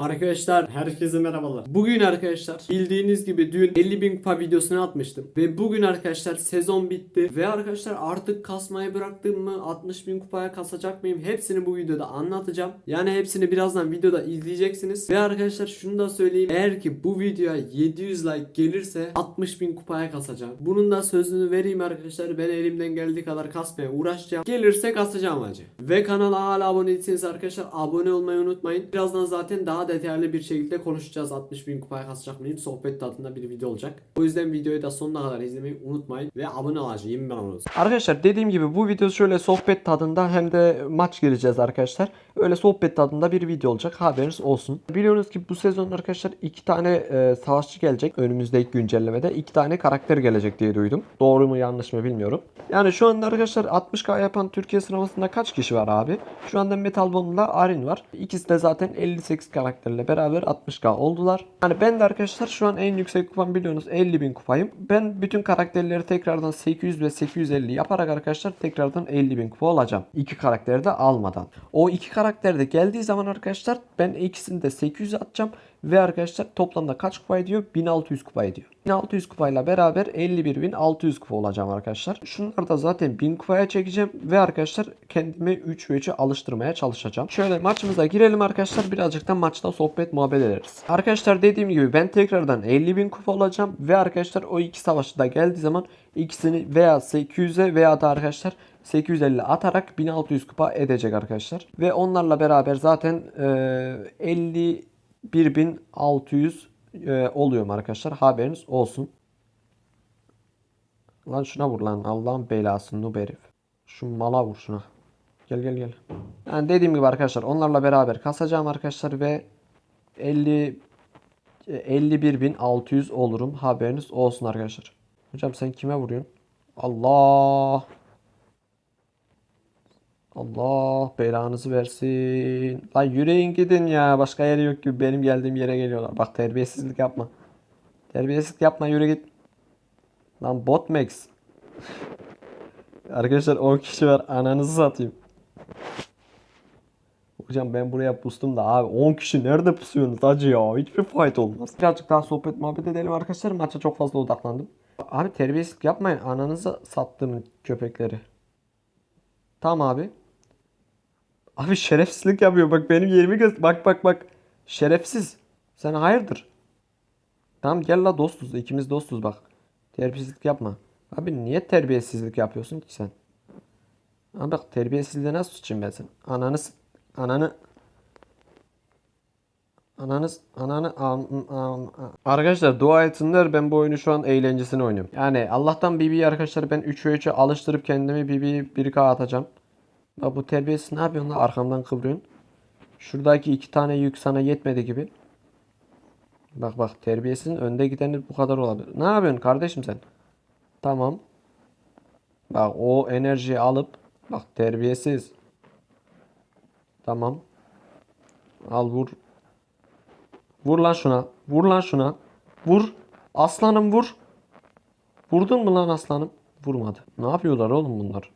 Arkadaşlar herkese merhabalar. Bugün arkadaşlar bildiğiniz gibi dün 50 bin kupa videosunu atmıştım. Ve bugün arkadaşlar sezon bitti. Ve arkadaşlar artık kasmayı bıraktım mı 60 bin kupaya kasacak mıyım hepsini bu videoda anlatacağım. Yani hepsini birazdan videoda izleyeceksiniz. Ve arkadaşlar şunu da söyleyeyim. Eğer ki bu videoya 700 like gelirse 60 bin kupaya kasacağım. Bunun da sözünü vereyim arkadaşlar. Ben elimden geldiği kadar kasmaya uğraşacağım. Gelirse kasacağım acı. Ve kanala hala abone değilseniz arkadaşlar abone olmayı unutmayın. Birazdan zaten daha detaylı bir şekilde konuşacağız. 60 bin kupaya kasacak mıyım? Sohbet tadında bir video olacak. O yüzden videoyu da sonuna kadar izlemeyi unutmayın. Ve abone olacağım ben onu. Arkadaşlar dediğim gibi bu video şöyle sohbet tadında hem de maç gireceğiz arkadaşlar. Öyle sohbet tadında bir video olacak haberiniz olsun. Biliyorsunuz ki bu sezon arkadaşlar iki tane e, savaşçı gelecek önümüzdeki güncellemede. iki tane karakter gelecek diye duydum. Doğru mu yanlış mı bilmiyorum. Yani şu anda arkadaşlar 60k yapan Türkiye sıralamasında kaç kişi var abi? Şu anda Metal Bomb'la Arin var. İkisi de zaten 58 karakterle beraber 60k oldular. Yani ben de arkadaşlar şu an en yüksek kupam biliyorsunuz 50 bin kupayım. Ben bütün karakterleri tekrardan 800 ve 850 yaparak arkadaşlar tekrardan 50 bin kupa olacağım. İki karakteri de almadan. O iki karakter de geldiği zaman arkadaşlar ben ikisini de 800 atacağım. Ve arkadaşlar toplamda kaç kupa ediyor? 1600 kupa ediyor. 1600 kupayla beraber 51.600 kupa olacağım arkadaşlar. Şunları da zaten 1000 kupaya çekeceğim. Ve arkadaşlar kendimi 3 ve 3'e alıştırmaya çalışacağım. Şöyle maçımıza girelim arkadaşlar. Birazcık da maçta sohbet muhabbet ederiz. Arkadaşlar dediğim gibi ben tekrardan 50.000 kupa olacağım. Ve arkadaşlar o iki savaşçı da geldiği zaman ikisini veya 800'e veya da arkadaşlar 850 atarak 1600 kupa edecek arkadaşlar. Ve onlarla beraber zaten e, 50 1600 e, oluyorum arkadaşlar. Haberiniz olsun. Lan şuna vur lan. Allah'ın belası noob herif. Şu mala vur şuna. Gel gel gel. Yani dediğim gibi arkadaşlar onlarla beraber kasacağım arkadaşlar ve 50 e, 51.600 olurum. Haberiniz olsun arkadaşlar. Hocam sen kime vuruyorsun? Allah. Allah belanızı versin. Lan yüreğin gidin ya. Başka yeri yok gibi benim geldiğim yere geliyorlar. Bak terbiyesizlik yapma. Terbiyesizlik yapma yürü git. Lan Botmax. Arkadaşlar 10 kişi var. Ananızı satayım. Hocam ben buraya pustum da abi 10 kişi nerede pusuyorsunuz acı ya? Hiçbir fight olmaz. Birazcık daha sohbet muhabbet edelim arkadaşlar. Maça çok fazla odaklandım. Abi terbiyesizlik yapmayın. Ananızı sattım köpekleri. Tamam abi. Abi şerefsizlik yapıyor. Bak benim yerimi göz. Bak bak bak. Şerefsiz. Sen hayırdır? Tamam gel la dostuz. İkimiz dostuz bak. Terbiyesizlik yapma. Abi niye terbiyesizlik yapıyorsun ki sen? Abi bak terbiyesizliğe nasıl suçayım ben sen? Ananız ananı Ananız ananı am, am. Arkadaşlar dua etsinler ben bu oyunu şu an eğlencesini oynuyorum. Yani Allah'tan BB'yi arkadaşlar ben 3 ve 3'e alıştırıp kendimi BB'yi 1K atacağım. Bak bu terbiyesiz ne yapıyorsun lan arkamdan kıvrıyorsun. Şuradaki iki tane yük sana yetmedi gibi. Bak bak terbiyesizin önde gideni bu kadar olabilir. Ne yapıyorsun kardeşim sen? Tamam. Bak o enerjiyi alıp bak terbiyesiz. Tamam. Al vur. Vur lan şuna. Vur lan şuna. Vur. Aslanım vur. Vurdun mu lan aslanım? Vurmadı. Ne yapıyorlar oğlum bunlar?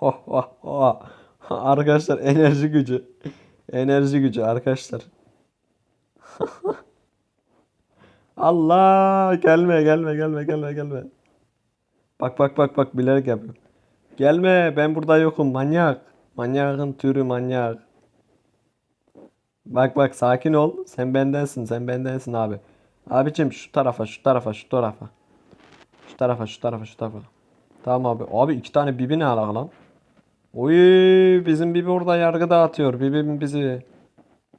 Arkadaşlar enerji gücü. Enerji gücü arkadaşlar. Allah gelme gelme gelme gelme gelme. Bak bak bak bak bilerek yapıyor. Gelme ben burada yokum manyak. Manyakın türü manyak. Bak bak sakin ol. Sen bendensin sen bendensin abi. Abicim şu tarafa şu tarafa şu tarafa. Şu tarafa şu tarafa şu tarafa. Tamam abi. Abi iki tane bibi ne alaka lan? Oy bizim bibi orada yargı dağıtıyor. Bibim bizi.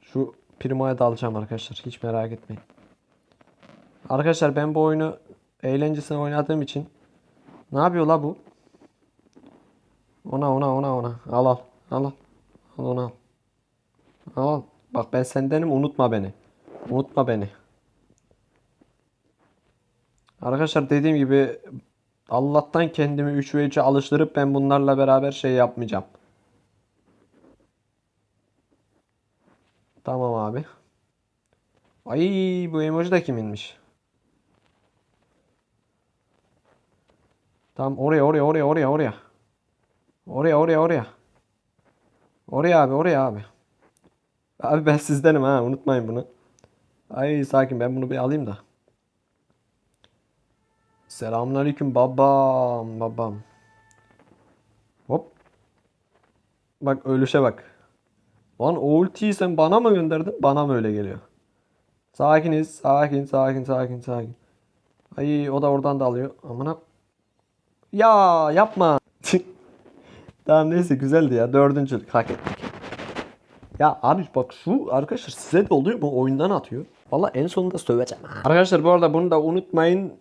Şu Primo'ya dalacağım arkadaşlar. Hiç merak etmeyin. Arkadaşlar ben bu oyunu eğlencesine oynadığım için ne yapıyor la bu? Ona ona ona ona. Al al. Al al. Al onu al. Al al. Bak ben sendenim unutma beni. Unutma beni. Arkadaşlar dediğim gibi Allah'tan kendimi 3 ve 3'e alıştırıp ben bunlarla beraber şey yapmayacağım. Tamam abi. Ay bu emoji de kiminmiş? Tamam oraya oraya oraya oraya oraya. Oraya oraya oraya. Oraya abi oraya abi. Abi ben sizdenim ha unutmayın bunu. Ay sakin ben bunu bir alayım da. Selamünaleyküm babam babam. Hop. Bak ölüşe bak. Lan o ultiyi sen bana mı gönderdin? Bana mı öyle geliyor? Sakiniz. Sakin sakin sakin sakin. Ay o da oradan da alıyor. Amına. Ya yapma. Tamam neyse güzeldi ya. Dördüncülük hak ettik. Ya abi bak şu arkadaşlar size de oluyor mu? Oyundan atıyor. Valla en sonunda söveceğim. Arkadaşlar bu arada bunu da unutmayın.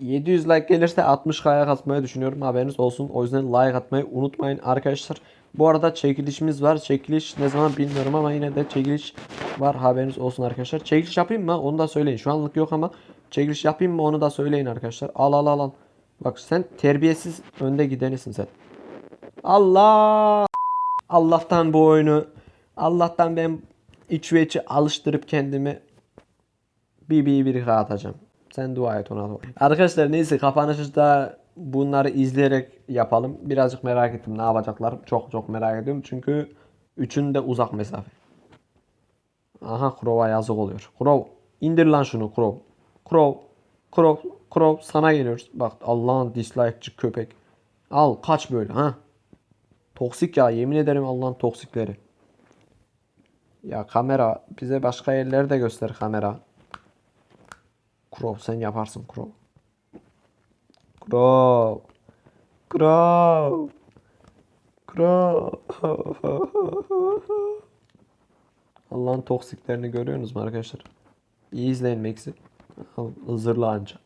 700 like gelirse 60k'ya katmayı düşünüyorum. Haberiniz olsun. O yüzden like atmayı unutmayın arkadaşlar. Bu arada çekilişimiz var. Çekiliş ne zaman bilmiyorum ama yine de çekiliş var. Haberiniz olsun arkadaşlar. Çekiliş yapayım mı? Onu da söyleyin. Şu anlık yok ama çekiliş yapayım mı? Onu da söyleyin arkadaşlar. Al al al al. Bak sen terbiyesiz önde gidenisin sen. Allah! Allah'tan bu oyunu Allah'tan ben 3 ve 3'ü alıştırıp kendimi bir bir bir atacağım. Sen dua et ona. Arkadaşlar neyse kapanışta bunları izleyerek yapalım. Birazcık merak ettim ne yapacaklar. Çok çok merak ediyorum. Çünkü üçünde uzak mesafe. Aha Crow'a yazık oluyor. Crow indir lan şunu Crow. Crow. Crow. Crow sana geliyoruz. Bak Allah'ın dislike'cı köpek. Al kaç böyle ha. Toksik ya yemin ederim Allah'ın toksikleri. Ya kamera bize başka yerleri de göster kamera. Crow sen yaparsın Crow. Crow. Crow. Crow. Allah'ın toksiklerini görüyorsunuz mu arkadaşlar? İyi izleyin Max'i. Hızırlı anca.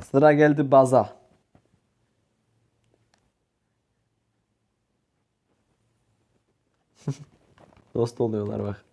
Sıra geldi baza. Dost oluyorlar bak.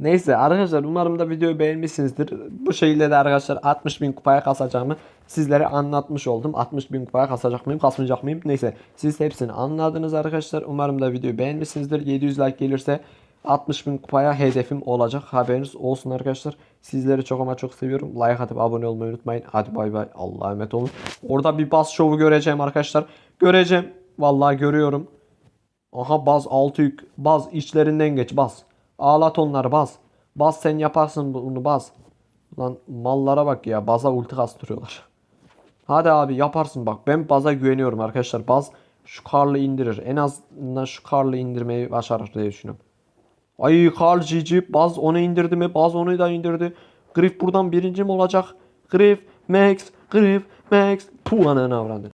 Neyse arkadaşlar umarım da videoyu beğenmişsinizdir. Bu şekilde de arkadaşlar 60 bin kupaya kasacağımı sizlere anlatmış oldum. 60 bin kupaya kasacak mıyım kasmayacak mıyım? Neyse siz hepsini anladınız arkadaşlar. Umarım da videoyu beğenmişsinizdir. 700 like gelirse 60 bin kupaya hedefim olacak. Haberiniz olsun arkadaşlar. Sizleri çok ama çok seviyorum. Like atıp abone olmayı unutmayın. Hadi bay bay. Allah'a emanet olun. Orada bir bas şovu göreceğim arkadaşlar. Göreceğim. Vallahi görüyorum. Aha baz altı yük. Baz içlerinden geç baz. Ağlat onları baz. Baz sen yaparsın bunu baz. Lan mallara bak ya baza ulti kastırıyorlar. Hadi abi yaparsın bak ben baza güveniyorum arkadaşlar. Baz şu karlı indirir. En azından şu karlı indirmeyi başarır diye düşünüyorum. Ay Karl GG Baz onu indirdi mi? Baz onu da indirdi. Griff buradan birinci mi olacak? Griff, Max, Griff, Max. Puh ananı avradı.